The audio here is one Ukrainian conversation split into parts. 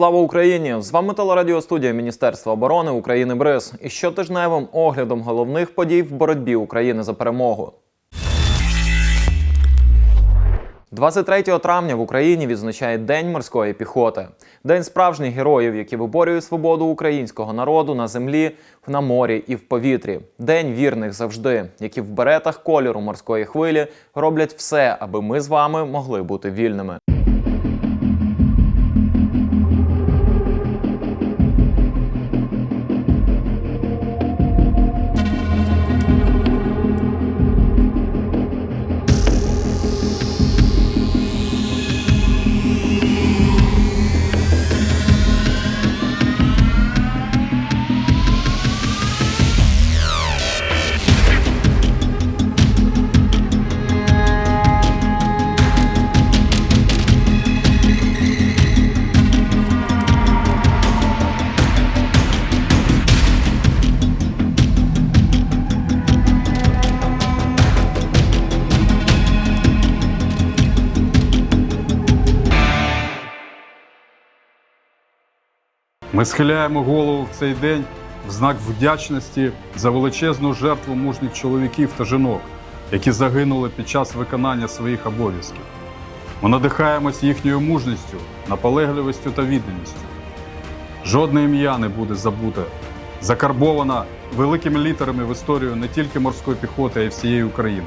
Слава Україні! З вами телерадіостудія Міністерства оборони України БРИЗ і щотижневим оглядом головних подій в боротьбі України за перемогу. 23 травня в Україні відзначає День морської піхоти, день справжніх героїв, які виборюють свободу українського народу на землі, на морі і в повітрі. День вірних завжди, які в беретах кольору морської хвилі роблять все, аби ми з вами могли бути вільними. Ми схиляємо голову в цей день в знак вдячності за величезну жертву мужніх чоловіків та жінок, які загинули під час виконання своїх обов'язків. Ми надихаємось їхньою мужністю, наполегливістю та відданістю. Жодне ім'я не буде забуте, закарбована великими літерами в історію не тільки морської піхоти, а й всієї України.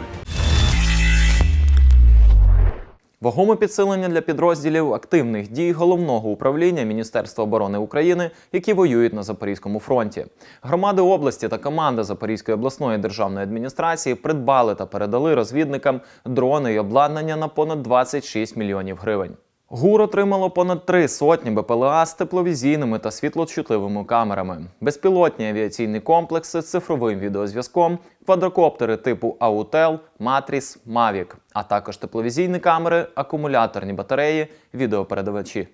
Вагоме підсилення для підрозділів активних дій головного управління Міністерства оборони України, які воюють на Запорізькому фронті. Громади області та команда Запорізької обласної державної адміністрації придбали та передали розвідникам дрони і обладнання на понад 26 мільйонів гривень. ГУР отримало понад три сотні БПЛА з тепловізійними та світлочутливими камерами, безпілотні авіаційні комплекси з цифровим відеозв'язком, квадрокоптери типу Аутел, Матріс, Мавік, а також тепловізійні камери, акумуляторні батареї, відеопередавачі.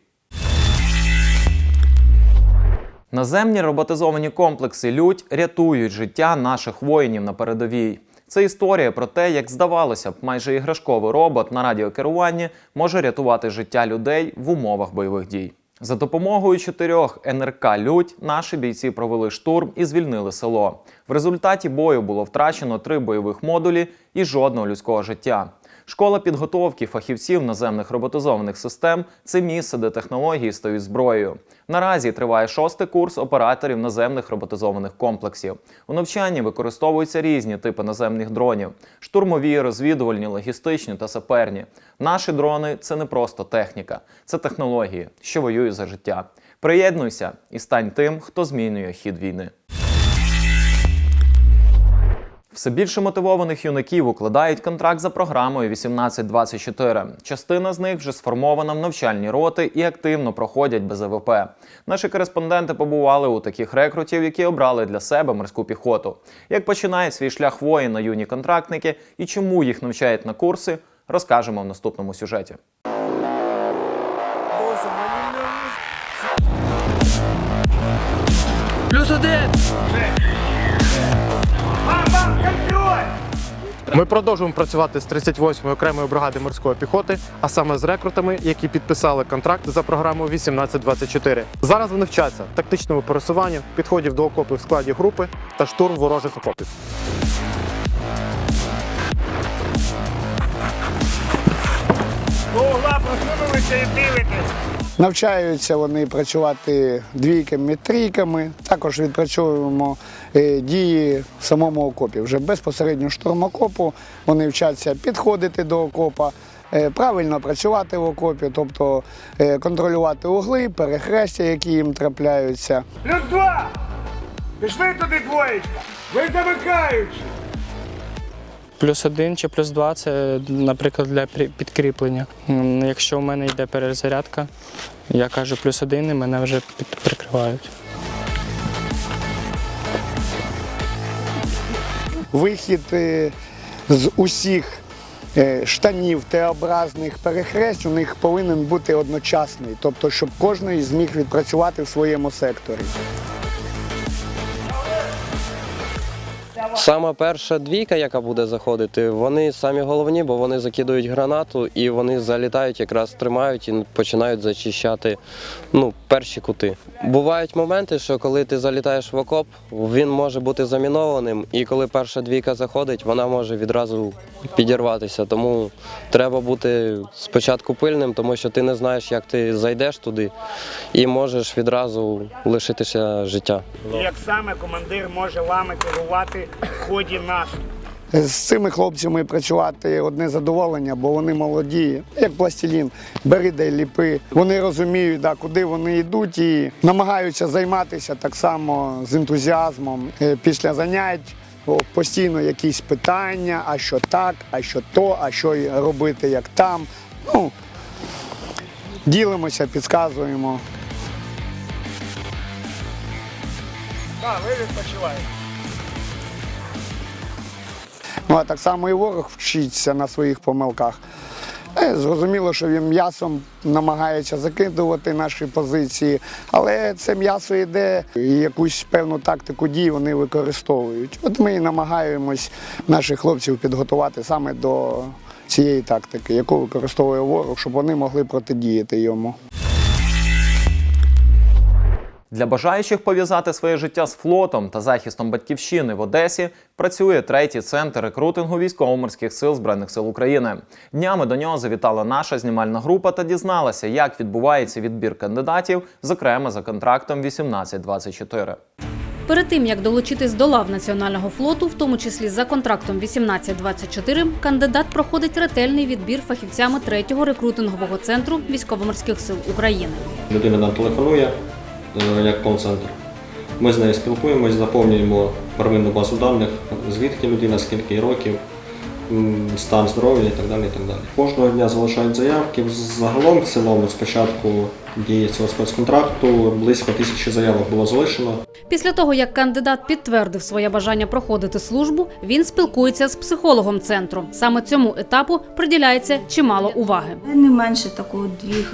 Наземні роботизовані комплекси Людь рятують життя наших воїнів на передовій. Це історія про те, як здавалося б, майже іграшковий робот на радіокеруванні може рятувати життя людей в умовах бойових дій. За допомогою чотирьох НРК Людь наші бійці провели штурм і звільнили село. В результаті бою було втрачено три бойових модулі і жодного людського життя. Школа підготовки фахівців наземних роботизованих систем це місце, де технології стають зброєю. Наразі триває шостий курс операторів наземних роботизованих комплексів. У навчанні використовуються різні типи наземних дронів: штурмові, розвідувальні, логістичні та саперні. Наші дрони це не просто техніка, це технології, що воюють за життя. Приєднуйся і стань тим, хто змінює хід війни. Все більше мотивованих юнаків укладають контракт за програмою 1824. Частина з них вже сформована в навчальні роти і активно проходять без АВП. Наші кореспонденти побували у таких рекрутів, які обрали для себе морську піхоту. Як починає свій шлях воїна юні контрактники і чому їх навчають на курси, розкажемо в наступному сюжеті. Плюс один! Ми продовжуємо працювати з 38-ї окремої бригади морської піхоти, а саме з рекрутами, які підписали контракт за програмою 1824. Зараз вони вчаться тактичному пересуванню, підходів до окопів в складі групи та штурм ворожих окопів. До угла просунулися і дивитесь. Навчаються вони працювати двійками, трійками. Також відпрацьовуємо е, дії в самому окопі. Вже безпосередньо штурм окопу. Вони вчаться підходити до окопа, е, правильно працювати в окопі, тобто е, контролювати угли, перехрестя, які їм трапляються. Плюс два! Пішли туди двоєчка! Ви замикаючи! Плюс один чи плюс два це, наприклад, для підкріплення. Якщо у мене йде перезарядка, я кажу плюс один і мене вже прикривають. Вихід е, з усіх е, штанів Т-образних перехресть у них повинен бути одночасний, тобто, щоб кожен зміг відпрацювати в своєму секторі. Сама перша двійка, яка буде заходити, вони самі головні, бо вони закидують гранату і вони залітають, якраз тримають і починають зачищати ну, перші кути. Бувають моменти, що коли ти залітаєш в окоп, він може бути замінованим, і коли перша двійка заходить, вона може відразу підірватися. Тому треба бути спочатку пильним, тому що ти не знаєш, як ти зайдеш туди, і можеш відразу лишитися життя. Як саме командир може вами керувати в ході наступу? З цими хлопцями працювати одне задоволення, бо вони молоді, як пластилін, бери дай ліпи. Вони розуміють, да, куди вони йдуть і намагаються займатися так само з ентузіазмом. Е, Після занять постійно якісь питання, а що так, а що то, а що робити, як там. Ну, ділимося, підказуємо. Так, ви відпочиваєте. Ну а так само і ворог вчиться на своїх помилках. Е, Зрозуміло, що він м'ясом намагається закидувати наші позиції, але це м'ясо йде і якусь певну тактику дій вони використовують. От ми і намагаємось наших хлопців підготувати саме до цієї тактики, яку використовує ворог, щоб вони могли протидіяти йому. Для бажаючих пов'язати своє життя з флотом та захистом батьківщини в Одесі працює третій центр рекрутингу військово-морських сил збройних сил України. Днями до нього завітала наша знімальна група та дізналася, як відбувається відбір кандидатів, зокрема за контрактом 1824. Перед тим як долучитись до лав національного флоту, в тому числі за контрактом 1824, кандидат проходить ретельний відбір фахівцями третього рекрутингового центру військово-морських сил України. Людина нам телефонує як кол-центр. Ми з нею спілкуємось, заповнюємо первинну базу даних, звідки людина, скільки років, стан здоров'я і так далі. І так далі. Кожного дня залишають заявки. Загалом в цілому спочатку дії цього спецконтракту близько тисячі заявок було залишено. Після того, як кандидат підтвердив своє бажання проходити службу, він спілкується з психологом центру. Саме цьому етапу приділяється чимало уваги. Не менше такого дві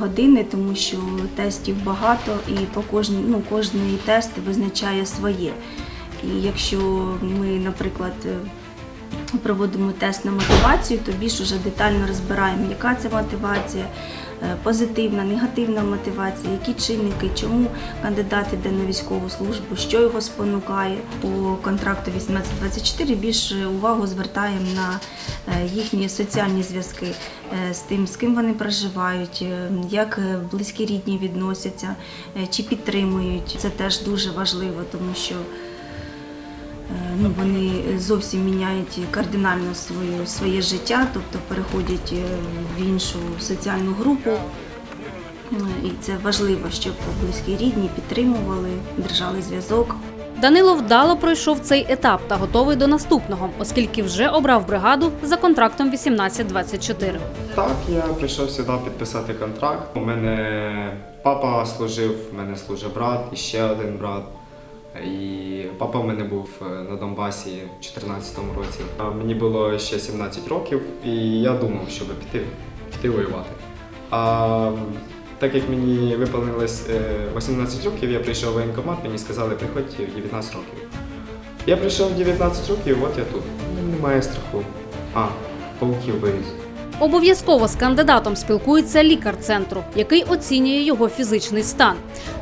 години, тому що тестів багато, і по кожній, ну, кожний тест визначає своє. І якщо ми, наприклад, е, проводимо тест на мотивацію, то більш уже детально розбираємо, яка це мотивація, е, позитивна, негативна мотивація, які чинники, чому кандидат іде на військову службу, що його спонукає. По контракту 1824 більше увагу звертаємо на е, їхні соціальні зв'язки е, з тим, з ким вони проживають, як близькі рідні відносяться, чи підтримують. Це теж дуже важливо, тому що ну, вони зовсім міняють кардинально своє, своє життя, тобто переходять е, в іншу соціальну групу. Е, І це важливо, щоб близькі рідні підтримували, держали зв'язок. Данило вдало пройшов цей етап та готовий до наступного, оскільки вже обрав бригаду за контрактом 1824. Так, я прийшов сюди підписати контракт. У мене папа служив, у мене служив брат і ще один брат. І папа в мене був е, на Донбасі в 2014 році. Мені було ще 17 років, і я думав, щоб піти, піти воювати. А так як мені виповнилось е, 18 років, я прийшов в воєнкомат, мені сказали, приходь в 19 років. Я прийшов в 19 років, от я тут. Немає страху. А, пауків боюсь. Обов'язково з кандидатом спілкується лікар центру, який оцінює його фізичний стан.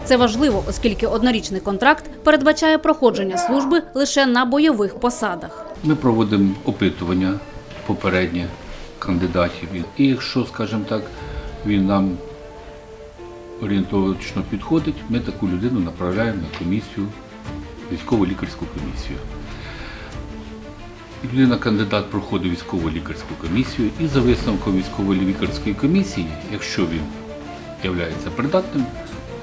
Це важливо, оскільки однорічний контракт передбачає проходження служби лише на бойових посадах. Ми проводимо опитування попереднє кандидатів. І якщо, скажімо так, він нам орієнтовочно підходить, ми таку людину направляємо на комісію, військово лікарську комісію. Людина кандидат проходить військово лікарську комісію і за висновком військово лікарської комісії, якщо він є придатним,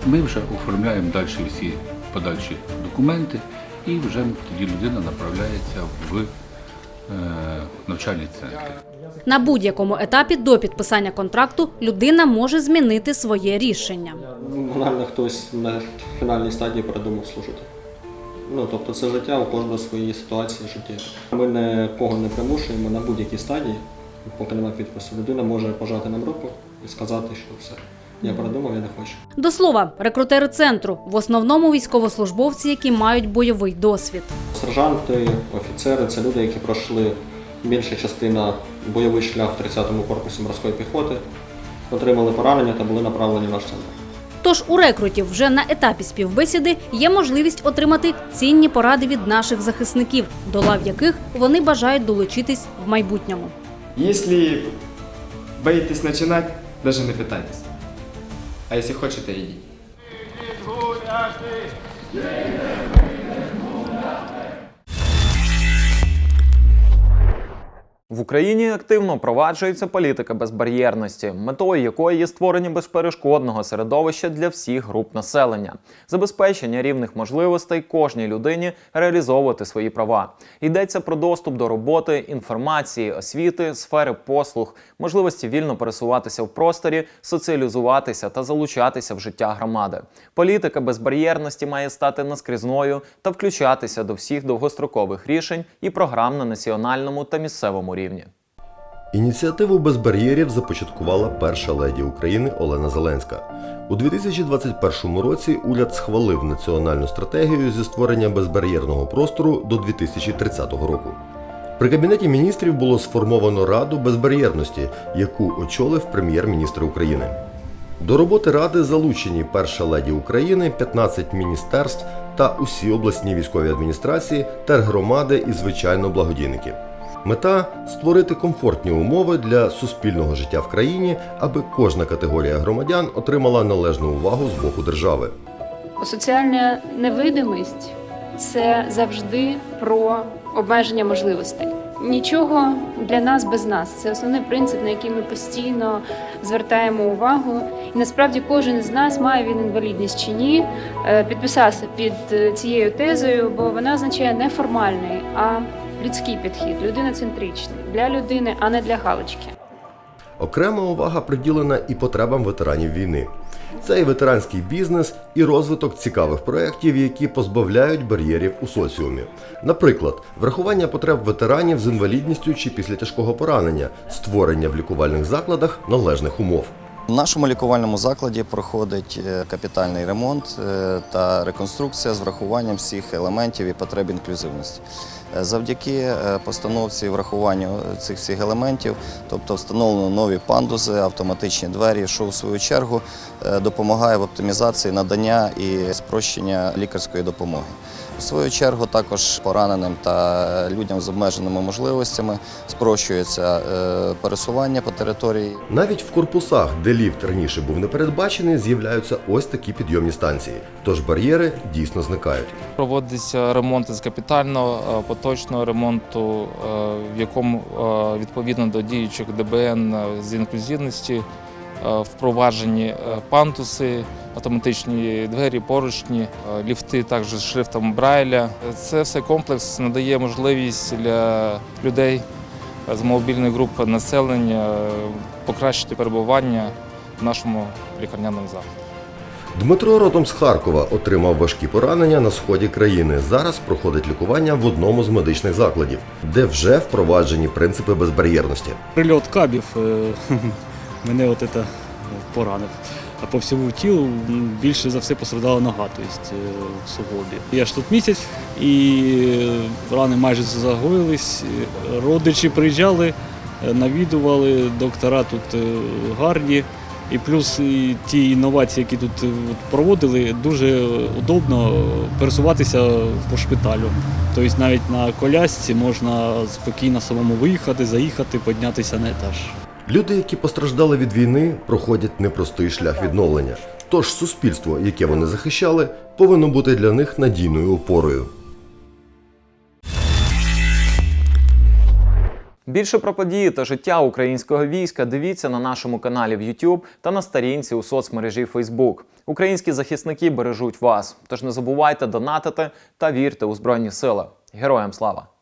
ми вже оформляємо далі всі подальші документи і вже тоді людина направляється в е, навчальний центр. На будь-якому етапі до підписання контракту людина може змінити своє рішення. Банально хтось на фінальній стадії передумав служити. Ну, тобто це життя у кожного свої ситуації життєві. Ми нікого не примушуємо на будь-якій стадії, поки немає підпису. Людина може пожати нам руку і сказати, що все. Я передумав, я не хочу. До слова, рекрутери центру в основному військовослужбовці, які мають бойовий досвід. Сержанти, офіцери це люди, які пройшли більша частина бойовий шлях в 30-му корпусі морської піхоти, отримали поранення та були направлені в наш центр. Тож у рекрутів вже на етапі співбесіди є можливість отримати цінні поради від наших захисників, до лав яких вони бажають долучитись в майбутньому. Якщо боїтесь починати, навіть не питайтесь. А якщо хочете, идите. В Україні активно впроваджується політика безбар'єрності, метою якої є створення безперешкодного середовища для всіх груп населення, забезпечення рівних можливостей кожній людині реалізовувати свої права. Йдеться про доступ до роботи, інформації, освіти, сфери послуг, можливості вільно пересуватися в просторі, соціалізуватися та залучатися в життя громади. Політика безбар'єрності має стати наскрізною та включатися до всіх довгострокових рішень і програм на національному та місцевому рівні. Ініціативу без бар'єрів започаткувала перша леді України Олена Зеленська. У 2021 році уряд схвалив національну стратегію зі створення безбар'єрного простору до 2030 року. При кабінеті міністрів було сформовано Раду безбар'єрності, яку очолив прем'єр-міністр України. До роботи ради залучені перша леді України, 15 міністерств та усі обласні військові адміністрації, тергромади і звичайно благодійники. Мета створити комфортні умови для суспільного життя в країні, аби кожна категорія громадян отримала належну увагу з боку держави. Соціальна невидимість це завжди про обмеження можливостей. Нічого для нас без нас. Це основний принцип, на який ми постійно звертаємо увагу. І насправді кожен з нас має він інвалідність чи ні, е, підписався під е, цією тезою, бо вона означає не формальний, а людський підхід, людиноцентричний для людини, а не для галочки. Окрема увага приділена і потребам ветеранів війни. Це і ветеранський бізнес, і розвиток цікавих проєктів, які позбавляють бар'єрів у соціумі. Наприклад, врахування потреб ветеранів з інвалідністю чи після тяжкого поранення, створення в лікувальних закладах належних умов. У нашому лікувальному закладі проходить е, капітальний ремонт е, та реконструкція з врахуванням всіх елементів і потреб інклюзивності. Е, Завдяки постановці і врахуванню цих всіх елементів, тобто встановлено нові пандуси, автоматичні двері, що в свою чергу допомагає в оптимізації надання і спрощення лікарської допомоги. В свою чергу також пораненим та людям з обмеженими можливостями спрощується е, пересування по території. Навіть в корпусах, де ліфт раніше був не передбачений, з'являються ось такі підйомні станції. Тож бар'єри дійсно зникають. Проводиться ремонт з капітального е, поточного ремонту, е, в якому відповідно до діючих ДБН з інклюзивності впроваджені е, пантуси, автоматичні двері, поручні, е, ліфти також з шрифтом Брайля. Це все комплекс надає можливість для людей з мобільної групи населення е, покращити перебування в нашому лікарняному закладі. Дмитро родом з Харкова отримав важкі поранення на сході країни. Зараз проходить лікування в одному з медичних закладів, де вже впроваджені принципи безбар'єрності. Прильот кабів е, мене от це поранив. А по всьому тілу більше за все пострадала нога, тобто в суглобі. Я ж тут місяць і рани майже загоїлись. Родичі приїжджали, навідували, доктора тут е, гарні. І плюс ті інновації, які тут е, проводили, дуже удобно пересуватися по шпиталю. Тобто навіть на колясці можна спокійно самому виїхати, заїхати, піднятися на етаж. Люди, які постраждали від війни, проходять непростий шлях відновлення. Тож суспільство, яке вони захищали, повинно бути для них надійною опорою. Більше про події та життя українського війська дивіться на нашому каналі в YouTube та на сторінці у соцмережі Facebook. Українські захисники бережуть вас. Тож не забувайте донатити та вірте у Збройні Сили. Героям слава!